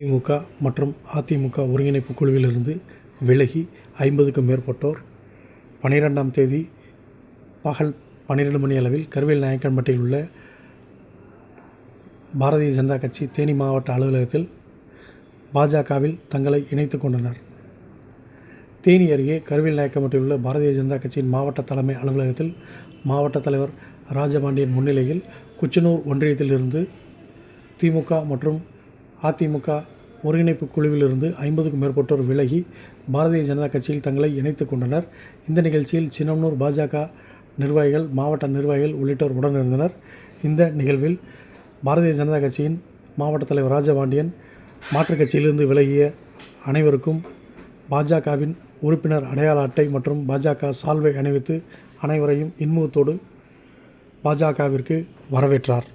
திமுக மற்றும் அதிமுக ஒருங்கிணைப்பு குழுவிலிருந்து விலகி ஐம்பதுக்கும் மேற்பட்டோர். பனிரெண்டாம் தேதி பகல் பன்னிரெண்டு மணி அளவில் கருவேல்நாயக்கன்பட்டியில் உள்ள பாரதிய ஜனதா கட்சி தேனி மாவட்ட அலுவலகத்தில் பாஜகவில் தங்களை இணைத்துக் கொண்டனர். தேனி அருகே கருவேல்நாயக்கன்பட்டியில் உள்ள பாரதிய ஜனதா கட்சியின் மாவட்ட தலைமை அலுவலகத்தில் மாவட்ட தலைவர் ராஜபாண்டியன் முன்னிலையில் குச்சனூர் ஒன்றியத்திலிருந்து திமுக மற்றும் அதிமுக ஒருங்கிணைப்பு குழுவிலிருந்து ஐம்பதுக்கும் மேற்பட்டோர் விலகி பாரதிய ஜனதா கட்சியில் தங்களை இணைத்து கொண்டனர். இந்த நிகழ்ச்சியில் சின்னம்னூர் பாஜக நிர்வாகிகள் மாவட்ட நிர்வாகிகள் உள்ளிட்டோர் உடனிருந்தனர். இந்த நிகழ்வில் பாரதிய ஜனதா கட்சியின் மாவட்ட தலைவர் ராஜபாண்டியன் மாற்றுக் கட்சியிலிருந்து விலகிய அனைவருக்கும் பாஜகவின் உறுப்பினர் அடையாள அட்டை மற்றும் பாஜக சால்வை அணிவித்து அனைவரையும் இன்முகத்தோடு பாஜகவிற்கு வரவேற்றார்.